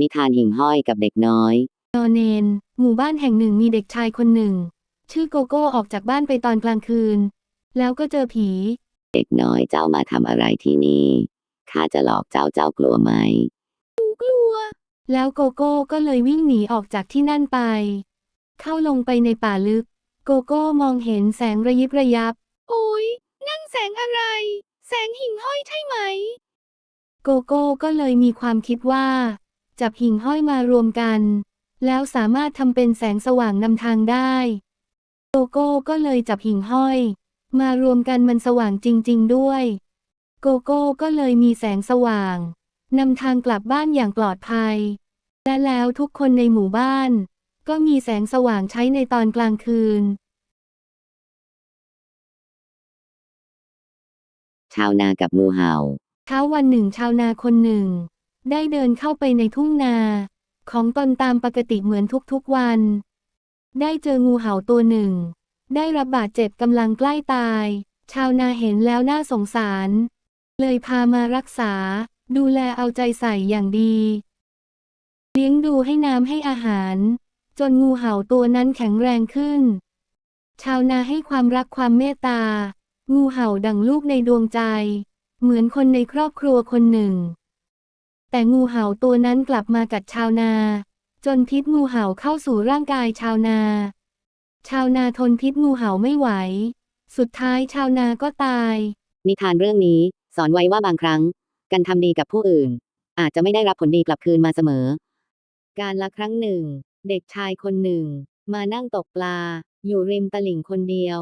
นิทานหิ่งห้อยกับเด็กน้อยนอนเนน หมู่บ้านแห่งหนึ่งมีเด็กชายคนหนึ่ง ชื่อโกโก้ออกจากบ้านไปตอนกลางคืน แล้วก็เจอผี เด็กน้อยเจ้ามาทำอะไรที่นี่ข้าจะหลอกเจ้าเจ้ากลัวไหมแล้วโกโก้ก็เลยวิ่งหนีออกจากที่นั่นไป เข้าลงไปในป่าลึก โกโก้มองเห็นแสงระยิบระยับ โอ้ยนั่นแสงอะไร แสงหิ่งห้อยใช่ไหม โกโก้ก็เลยมีความคิดว่า จับหิ่งห้อยมารวมกัน แล้วสามารถทำเป็นแสงสว่างนำทางได้โกโก้ก็เลยจับหิ่งห้อย มารวมกันมันสว่างจริง ๆ ด้วย โกโก้ก็เลยมีแสงสว่างนำทางกลับบ้านอย่างปลอดภัย และแล้วทุกคนในหมู่บ้าน ก็มีแสงสว่างใช้ในตอนกลางคืน ชาวนากับงูเห่า เช้าวันหนึ่งชาวนาคนหนึ่ง ได้เดินเข้าไปในทุ่งนา ของตนตามปกติเหมือนทุกๆวัน ได้เจองูเห่าตัวหนึ่ง ได้รับบาดเจ็บกำลังใกล้ตาย ชาวนาเห็นแล้วน่าสงสาร เลยพามารักษา ดูแลเอาใจใส่อย่างดี เลี้ยงดูให้น้ำให้อาหาร จนงูเห่าตัวนั้นแข็งแรงขึ้น ชาวนาให้ความรักความเมตตา งูเห่าดังลูกในดวงใจ เหมือนคนในครอบครัวคนหนึ่ง แต่งูเห่าตัวนั้นกลับมากัดชาวนา จนพิษงูเห่าเข้าสู่ร่างกายชาวนา ชาวนาทนพิษงูเห่าไม่ไหว สุดท้ายชาวนาก็ตาย นิทานเรื่องนี้สอนไว้ว่าบางครั้ง การทำดีกับผู้อื่น อาจจะไม่ได้รับผลดีกลับคืนมาเสมอ การละครั้งหนึ่ง เด็กชายคนหนึ่ง มานั่งตกปลา อยู่ริมตลิ่งคนเดียว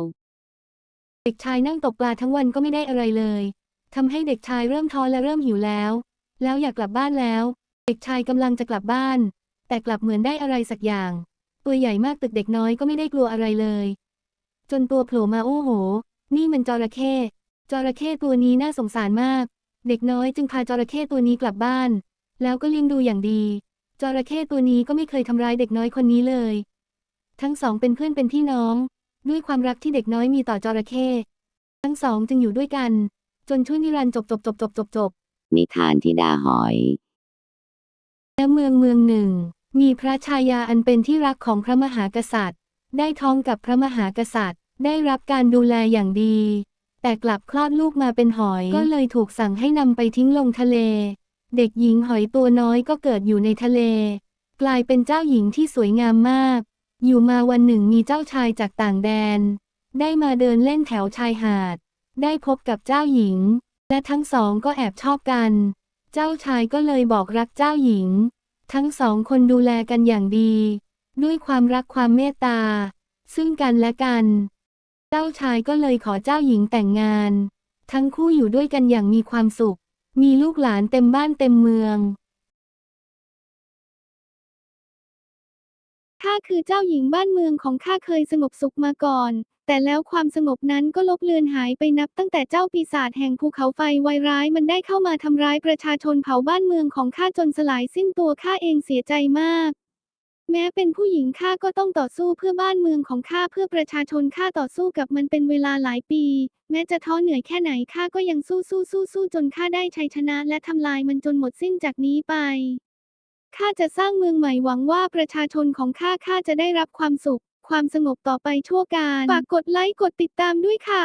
เด็กชายนั่งตกปลาทั้งวันก็ไม่ได้อะไรเลยทำให้เด็กชายเริ่มท้อและเริ่มหิวแล้ว แล้วอยากกลับบ้านแล้ว เด็กชายกำลังจะกลับบ้าน แต่กลับเหมือนได้อะไรสักอย่าง ตัวใหญ่มากตึกเด็กน้อยก็ไม่ได้กลัวอะไรเลย จนตัวโผล่มาโอ้โห นี่มันจระเข้จระเข้ตัวนี้น่าสงสารมาก เด็กน้อยจึงพาจระเข้ตัวนี้กลับบ้าน แล้วก็เลี้ยงดูอย่างดีจระเข้ตัวนี้ก็ไม่เคยทำร้ายเด็กน้อยคนนี้เลย ทั้งสองเป็นเพื่อนเป็นพี่น้อง ด้วยความรักที่เด็กน้อยมีต่อจระเข้ทั้งสองจึงอยู่ด้วยกัน จนช่วยนิรันดร์จบจบจบจบจบจบ นิทานธิดาหอยณเมืองเมืองหนึ่ง มีพระชายาอันเป็นที่รักของพระมหากษัตริย์ ได้ท้องกับพระมหากษัตริย์ ได้รับการดูแลอย่างดี แต่กลับคลอดลูกมาเป็นหอย ก็เลยถูกสั่งให้นำไปทิ้งลงทะเล เด็กหญิงหอยตัวน้อยก็เกิดอยู่ในทะเล กลายเป็นเจ้าหญิงที่สวยงามมาก อยู่มาวันหนึ่งมีเจ้าชายจากต่างแดน ได้มาเดินเล่นแถวชายหาด ได้พบกับเจ้าหญิง และทั้งสองก็แอบชอบกัน เจ้าชายก็เลยบอกรักเจ้าหญิง ทั้งสองคนดูแลกันอย่างดี ด้วยความรักความเมตตา ซึ่งกันและกัน เจ้าชายก็เลยขอเจ้าหญิงแต่งงาน ทั้งคู่อยู่ด้วยกันอย่างมีความสุข มีลูกหลานเต็มบ้านเต็มเมืองข้าคือเจ้าหญิงบ้านเมืองของข้าเคยสงบสุขมาก่อน แต่แล้วความสงบนั้นก็ลบเลือนหายไปนับตั้งแต่เจ้าปีศาจแห่งภูเขาไฟวายร้ายมันได้เข้ามาทำร้ายประชาชนเผาบ้านเมืองของข้าจนสลายสิ้นตัวข้าเองเสียใจมาก แม้เป็นผู้หญิงข้าก็ต้องต่อสู้เพื่อบ้านเมืองของข้าเพื่อประชาชนข้าต่อสู้กับมันเป็นเวลาหลายปี แม้จะท้อเหนื่อยแค่ไหนข้าก็ยังสู้สู้สู้สู้จนข้าได้ชัยชนะและทำลายมันจนหมดสิ้นจากนี้ไปข้าจะสร้างเมืองใหม่หวังว่าประชาชนของข้าข้าจะได้รับความสุข ความสงบต่อไปทั่วการ ฝากกดไลค์กดติดตามด้วยค่ะ